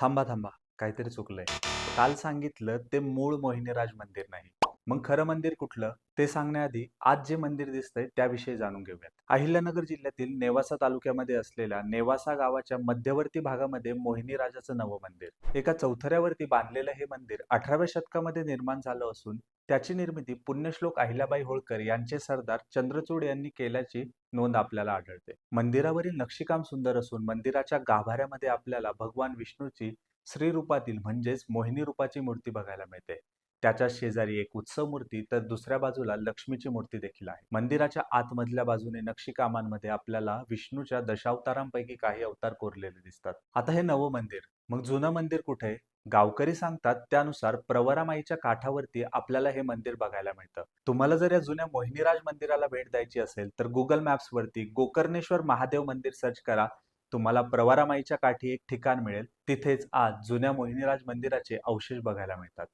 थांबा थांबा. काहीतरी चुकलंय. काल सांगितलं ते मूळ मोहिनीराज मंदिर नाही. मग खरं मंदिर कुठलं ते सांगण्याआधी आज जे मंदिर दिसतंय त्याविषयी जाणून घेऊयात. अहिल्यानगर जिल्ह्यातील नेवासा तालुक्यामध्ये असलेल्या नेवासा गावाच्या मध्यवर्ती भागामध्ये मोहिनीराजाचं नवं मंदिर. एका चौथऱ्यावरती बांधलेलं हे मंदिर अठराव्या शतकामध्ये निर्माण झालं असून त्याची निर्मिती पुण्यश्लोक अहिल्याबाई होळकर यांचे सरदार चंद्रचूड यांनी केल्याची नोंद आपल्याला आढळते. मंदिरावरील नक्षीकाम सुंदर असून मंदिराच्या गाभाऱ्यामध्ये आपल्याला भगवान विष्णूची श्री रूपातील म्हणजेच मोहिनी रूपाची मूर्ती बघायला मिळते. त्याच्या शेजारी एक उत्सव मूर्ती तर दुसऱ्या बाजूला लक्ष्मीची मूर्ती देखील आहे. मंदिराच्या आतमधल्या बाजूने नक्षीकामांमध्ये आपल्याला विष्णूच्या दशावतारांपैकी काही अवतार कोरलेले दिसतात. आता हे नवं मंदिर. मग जुनं मंदिर कुठे? गावकरी सांगतात त्यानुसार प्रवरामाईच्या काठावरती आपल्याला हे मंदिर बघायला मिळतं. तुम्हाला जर या जुन्या मोहिनीराज मंदिराला भेट द्यायची असेल तर गुगल मॅप्स वरती गोकर्णेश्वर महादेव मंदिर सर्च करा. तुम्हाला प्रवारामाईच्या काठी एक ठिकाण मिळेल. तिथेच आज जुन्या मोहिनीराज मंदिराचे अवशेष बघायला मिळतात.